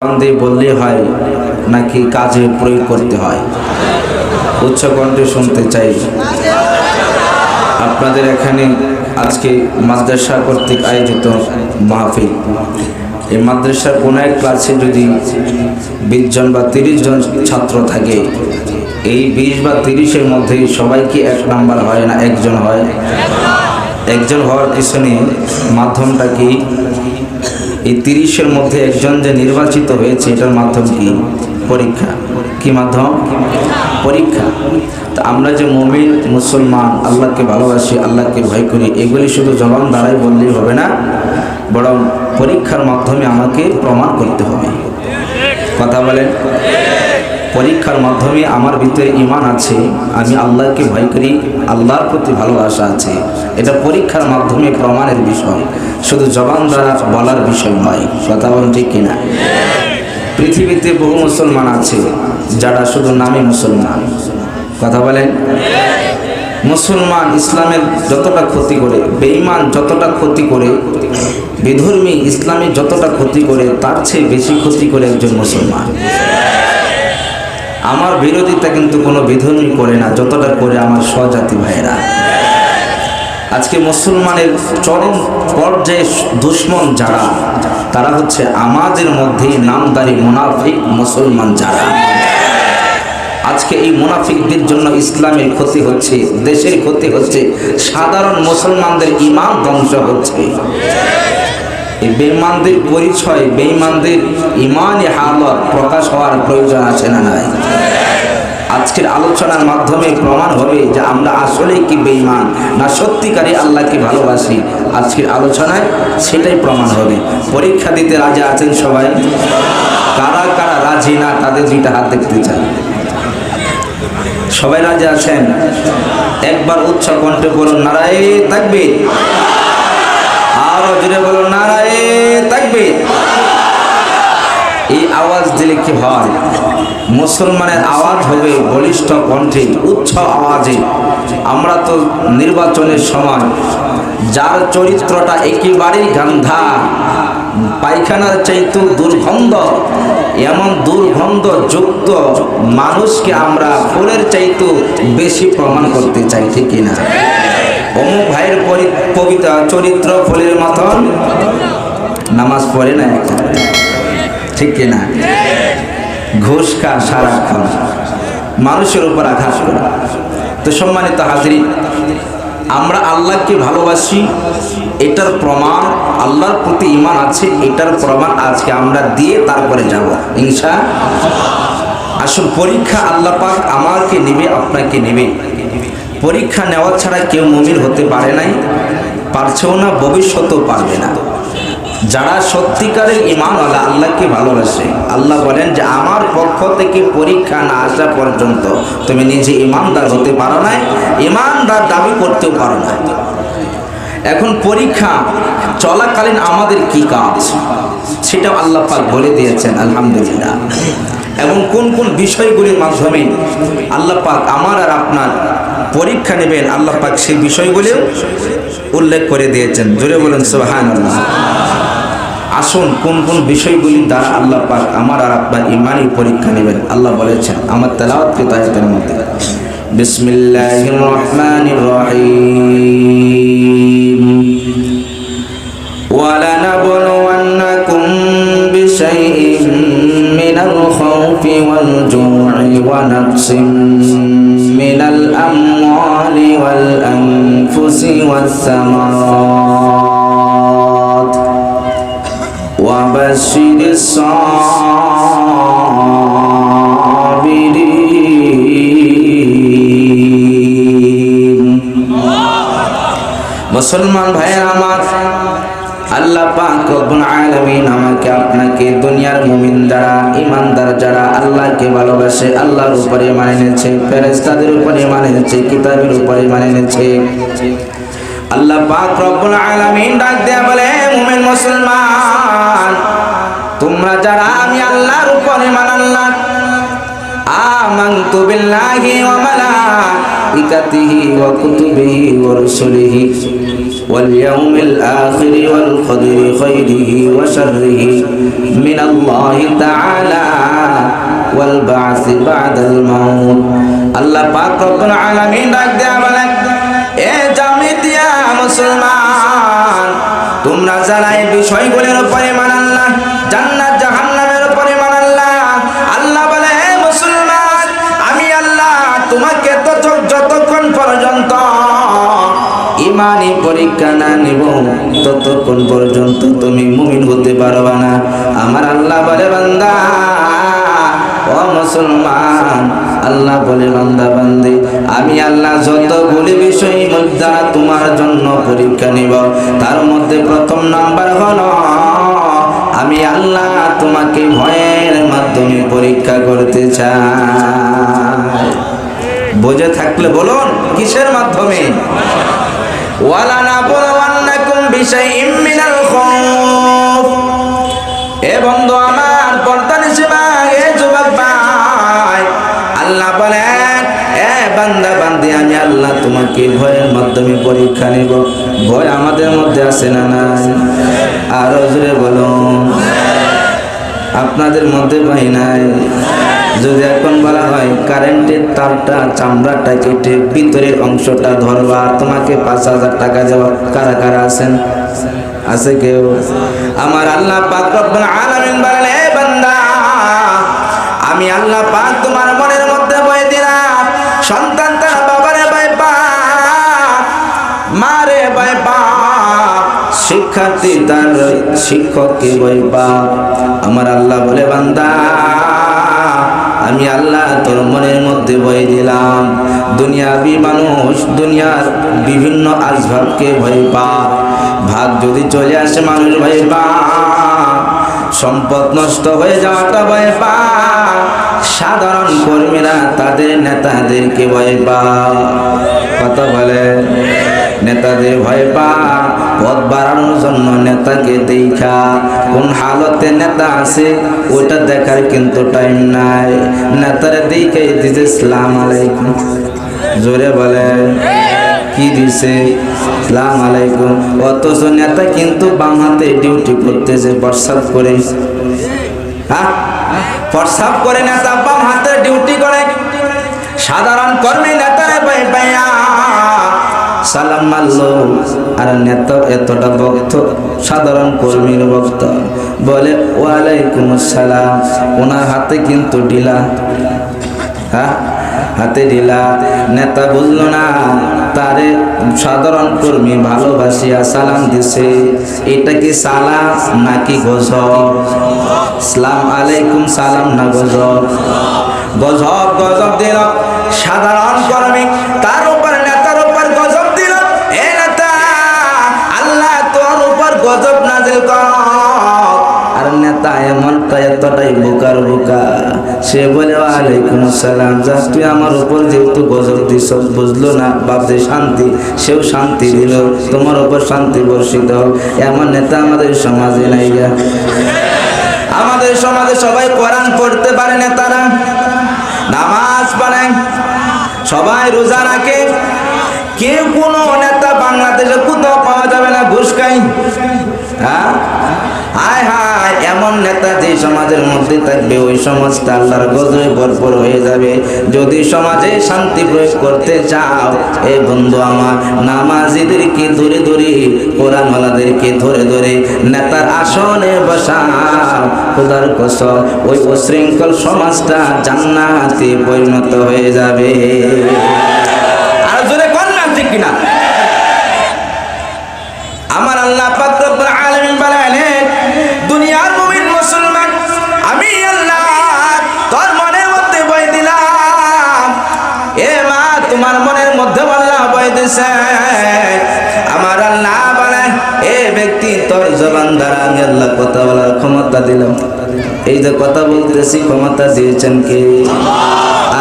দিয়ে বললে হয়, নাকি কাজে প্রয়োগ করতে হয়? উচ্চ কণ্ঠে শুনতে চাই। আপনাদের এখানে আজকে মাদ্রাসা কর্তৃক আয়োজিত মাহফিল। এই মাদ্রাসার কোনো এক ক্লাসে যদি বিশ জন বা তিরিশ জন ছাত্র থাকে, এই বিশ বা তিরিশের মধ্যে সবাই কি এক নাম্বার হয় না একজন হয়? একজন হওয়ার পিছনে মাধ্যমটা কি? এই তিরিশের মধ্যে একজন যে নির্বাচিত হয়েছে, এটার মাধ্যম কি? পরীক্ষা। কি মাধ্যম? পরীক্ষা। তা আমরা যে মমিন, মুসলমান, আল্লাহকে ভালোবাসি, আল্লাহকে ভয় করি, এগুলি শুধু জবান দ্বারাই বললেই হবে না, বরং পরীক্ষার মাধ্যমে আমাকে প্রমাণ করতে হবে। কথা বলেন? পরীক্ষার মাধ্যমে আমার ভিতরে ইমান আছে, আমি আল্লাহকে ভয় করি, আল্লাহর প্রতি ভালোবাসা আছে। এটা পরীক্ষার মাধ্যমে প্রমাণের বিষয়। শুধু জবান দ্বারা বলার বিষয় নয়, কথা ঠিক কিনা? পৃথিবীতে বহু মুসলমান আছে, যারা শুধু নামে মুসলমান। কথা বলেন? মুসলমান ইসলামের যতটা ক্ষতি করে, বেঈমান যতটা ক্ষতি করে, বিধর্মী ইসলামী যতটা ক্ষতি করে, তার চেয়ে বেশি ক্ষতি করে একজন মুসলমান। আমার বিরোধিতা কিন্তু কোনো বিধর্মী করে না, যতটা করে আমার স্বজাতি ভাইয়েরা। আজকে মুসলমানের চরম পর্যায়ে দুশ্মন যারা, তারা হচ্ছে আমাদের মধ্যে নামদারি মুনাফিক মুসলমান যারা। আজকে এই মুনাফিকদের জন্য ইসলামের ক্ষতি হচ্ছে, দেশের ক্ষতি হচ্ছে, সাধারণ মুসলমানদের ইমান ধ্বংস হচ্ছে। এই বেঈমানদের পরিচয়, বেঈমানদের ইমানই হালত প্রকাশ হওয়ার প্রয়োজন আছে না নাই? আজকের আলোচনার মাধ্যমে প্রমাণ হবে যে আমরা আসলেই কি বেঈমান, না সত্যিকারই আল্লাহকে ভালোবাসি। আজকের আলোচনায় সেটাই প্রমাণ হবে। পরীক্ষা দিতে রাজি আছেন সবাই? কারা কারা রাজি না তাদের দুইটা হাত দেখতে চাই। সবাই রাজি আছেন? একবার উচ্চ কণ্ঠে বলুন, নারায় থাকবে আরও জুড়ে বলুন, নারায় থাকবে এই আওয়াজ দিলে কি হয়? মুসলমানের আওয়াজ হবে বলিষ্ঠ কণ্ঠে উচ্চ আওয়াজে। আমরা তো নির্বাচনের সময় যার চরিত্রটা একেবারেই গান্ধা পায়খানার চাইতে দুর্গন্ধ, এমন দুর্গন্ধ যুক্ত মানুষকে আমরা ফুলের চাইতে বেশি প্রমাণ করতে চাই, ঠিক না অমুক ভাইয়ের কবিতা, চরিত্র ফুলের মতন? নামাজ পড়ে না ঠিক কিনা? ঘুষ খা সারাক্ষণ মানুষের উপর আঘাত করে। তো সম্মানিত হাজরি, আমরা আল্লাহকে ভালোবাসি, এটার প্রমাণ, আল্লাহর প্রতি ইমান আছে, এটার প্রমাণ আজকে আমরা দিয়ে তারপরে যাব। ইনশা আসল পরীক্ষা আল্লাহ পাক আমাকে নেবে, আপনাকে নেবে। পরীক্ষা নেওয়া ছাড়া কেউ মমির হতে পারে নাই, পারছেও না, ভবিষ্যতেও পারবে না। যারা সত্যিকারের ইমান ইমানওয়ালা আল্লাহকে ভালোবাসে, আল্লাহ বলেন যে আমার পক্ষ থেকে পরীক্ষা না আসা পর্যন্ত তুমি নিজে ইমানদার হতে পারো না ইমানদার দাবি করতেও পারো না এখন পরীক্ষা চলাকালীন আমাদের কি কাজ? সেটাও আল্লাহ পাক বলে দিয়েছেন, আলহামদুলিল্লাহ। এবং কোন কোন বিষয়গুলির মাধ্যমে আল্লাহ পাক আমার আর আপনার পরীক্ষা নেবেন, আল্লাহ পাক সেই বিষয়গুলিও উল্লেখ করে দিয়েছেন। জুড়ে বলেন সোহান আসুন কোন কোন বিষয়গুলি দ্বারা আল্লাহ পাক আমার আর আপনার ইমানই পরীক্ষা নেবেন আল্লাহ বলেছেন আমার তেলাওয়াত কৃতায়তের মধ্যে বিসমিল্লাহির রহমানির রহিম ولنبلونكم بشيء من الخوف والجوع ونقص من الأموال والأنفس والثمرات وبشر الصابرين মুসলমান ভাইয়ের আমার আল্লাহ পাক রব্বুল আলামিন আমাকে আপনাকে দুনিয়ার মুমিন যারা ইমানদার যারা আল্লাহকে ভালোবাসে আল্লাহর উপরে মানে এনেছে ফেরেশতাদের উপরে মানে এনেছে কিতাবের উপরে মানে এনেছে আল্লাহ পাক রব্বুল আলামিন ডাক দেয়া বলে মুমিন মুসলমান তোমরা যারা আমি আল্লাহর উপরে মানাল্লাহ আমানতু বিল্লাহি ওয়া মালাইকাতিহি ওয়া কুতুবিহি ওয়া রুসুলিহি ওয়াল ইয়াউমিল ওয়াল কদরি খাইরিহি ওয়া শাররিহি মিনাল্লাহি তাআলা ওয়াল বা'সি বা'দাল মাউত। আল্লাহ পাক রব্বুল আলামিন ডাক দেয়া বলেন, এ জামিতিয়া মুসলমান, তোমরা যারা এই বিষয়গুলোর উপরে মানা তোমাকে যতক্ষণ পর্যন্ত ইমানি পরীক্ষা না নিব, ততক্ষণ পর্যন্ত তুমি মুমিন হতে পারবা না। আমার আল্লাহ বলে, বান্দা, ও মুসলমান, আল্লাহ বলে, বান্দা, বান্দি, আমি আল্লাহ যতগুলি বিষয় মধ্যে তোমার জন্য পরীক্ষা নিব, তার মধ্যে প্রথম নাম্বার হলো, আমি আল্লাহ তোমাকে ভয়ের মাধ্যমে পরীক্ষা করতে চাই। বুঝে থাকলে বলুন, কিসের মাধ্যমে? ওয়ালা না আল্লাহ আল্লাহ তোমাকে মাধ্যমে পরীক্ষা নিব। ভয় আমাদের মধ্যে আছে না নাই? আরও জোরে বলুন, আপনাদের মধ্যে ভাই নাই? যদি এখন বলা হয়, কারেন্টের তারটা চামড়াটা কেটে ভিতরের অংশটা ধরবা তোমাকে পাঁচ হাজার টাকা দেওয়া কারা কারা আছেন? আছে কেউ? আমার আল্লাহ পাক আলামিন বলেন হে বান্দা, আমি আল্লাহ পাক তোমার মনের মধ্যে বই দিলাম। সন্তান তার বাবারে ভয় পা মারে ভয় পা শিক্ষার্থী তার শিক্ষককে ভয় পা আমার আল্লাহ বলে, বান্দা আমি আল্লাহ তোর মনের মধ্যে বয়ে দিলাম। দুনিয়াবি মানুষ, দুনিয়ার বিভিন্ন আসভাবকে ভয় পা ভাগ যদি চলে আসে মানুষ ভয় পা সম্পদ নষ্ট হয়ে যাওয়াটা ভয় পা সাধারণ কর্মীরা তাদের নেতাদেরকে ভয় পা কথা বলে। নেতাদের ভয় পা। পদ বাড়ানোর জন্য নেতাকে দেখা। কোন হালতে নেতা আছে ওটা দেখার কিন্তু টাইম নাই। নেতারে দেখে দিতে সালাম আলাইকুম। জোরে বলে, কি দিছে? সালাম আলাইকুম। অথচ নেতা কিন্তু বাম হাতে ডিউটি করতেছে, প্রস্রাব করে। হ্যাঁ? প্রস্রাব করে নেতা বাম হাতে ডিউটি করে। সাধারণ কর্মী পাইয়া সালাম মারলো আর নেতা এতটা ভক্ত, সাধারণ কর্মীর ভক্ত। বলে ওয়ালাইকুম সালাম ওনার হাতে কিন্তু ডিলা হ্যাঁ? হাতে ঢিলা নেতা বুঝলো না, তারে সাধারণ কর্মী ভালোবাসিয়া সালাম দিছে। এটা কি সালাম নাকি গজব? সালাম আলাইকুম, সালাম না গজব? গজব গজব দিল সাধারণ কর্মী, তার সে বলে, ওয়ালাইকুম আসসালাম। যা, তুই আমার উপর যেহেতু গজব দিস, বুঝলো না? বাপদের শান্তি, সেও শান্তি দিল। তোমার উপর শান্তি বর্ষিত হোক। এমন নেতা আমাদের সমাজে নাই গা। আমাদের সমাজে সবাই কোরআন পড়তে পারে নেতারা। নামাজ পড়ে সবাই রোজা রাখে। কেউ কোনো নেতা বাংলাদেশে কোথাও পাওয়া যাবে না, ঘুষ খাই হায় হায়, এমন নেতা যে সমাজের মধ্যে থাকবে, ওই সমাজটা আল্লাহর গজরে ভরপুর হয়ে যাবে। যদি সমাজে শান্তি প্রয়োগ করতে চাও, এ বন্ধু আমার, নামাজিদেরকে ধরে ধরে, কোরআনওয়ালাদেরকে ধরে ধরে, নেতার আসনে বসাও। খোদার কসম, ওই উশৃঙ্খল সমাজটা জান্নাতে পরিণত হয়ে যাবে। আর জোরে কোন না, ঠিক কিনা? আমার আল্লাহ পাক তোমার মনের মধ্যে আল্লাহ বয় দিছে। আমার আল্লাহ বলে, এ ব্যক্তি, তোর জবান দ্বারা আমি আল্লাহ কথা বলার ক্ষমতা দিলাম। এই যে কথা বলতেছি, ক্ষমতা দিয়েছেন কে?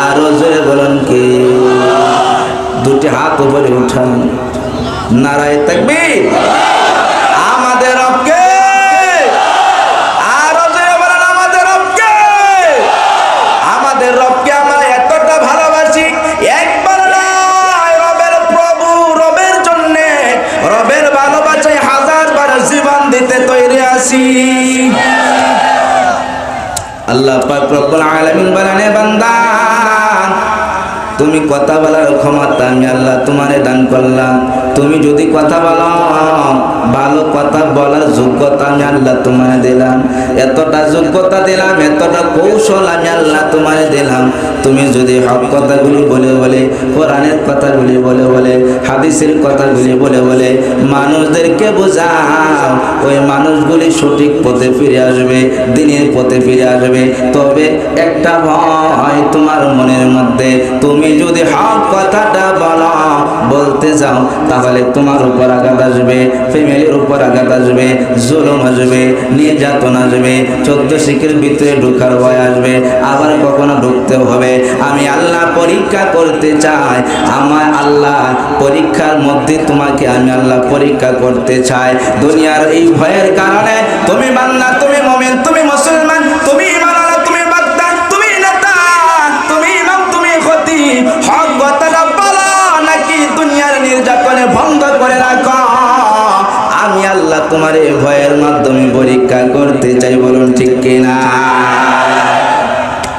আরও জোরে বলেন কে? দুটি হাত উপরে উঠান। নারায় থাকবি আছি। আল্লাহ পাক রব্বুল আলামিন বলেন বান্দা তুমি কথা বলার ক্ষমতা আমি আল্লাহ তোমারে দান করলাম। তুমি যদি কথা বলো, ভালো কথা বলার যোগ্যতা আমি আল্লাহ তোমারে দিলাম। এতটা যোগ্যতা দিলাম, এতটা কৌশল আমি আল্লাহ তোমারে দিলাম। তুমি যদি হক কথাগুলি বলে বলে, কোরআনের কথাগুলি বলে বলে, হাদিসের কথাগুলি বলে বলে, মানুষদেরকে বোঝাও, ওই মানুষগুলি সঠিক পথে ফিরে আসবে, দিনের পথে ফিরে আসবে। তবে একটা ভয় তোমার মনের মধ্যে, তুমি যদি হক কথাটা বলো, বলতে যাও, তাহলে তোমার উপর আঘাত আসবে, ফ্যামিলির উপর আঘাত আসবে, জুলুম আসবে, নির্যাতন আসবে, চোদ্দ শিখের ভিতরে ঢোকার ভয় আসবে, আবার কখনো ঢুকতে হবে। আমি আল্লাহ পরীক্ষা করতে চাই, আমার আল্লাহ পরীক্ষার মধ্যে তোমাকে আমি আল্লাহ পরীক্ষা করতে চাই। দুনিয়ার এই ভয়ের কারণে তুমি মমিন তুমি আল্লাহ তোমার ভয়ের মাধ্যমে পরীক্ষা করতে চাই বলুন ঠিক কিনা?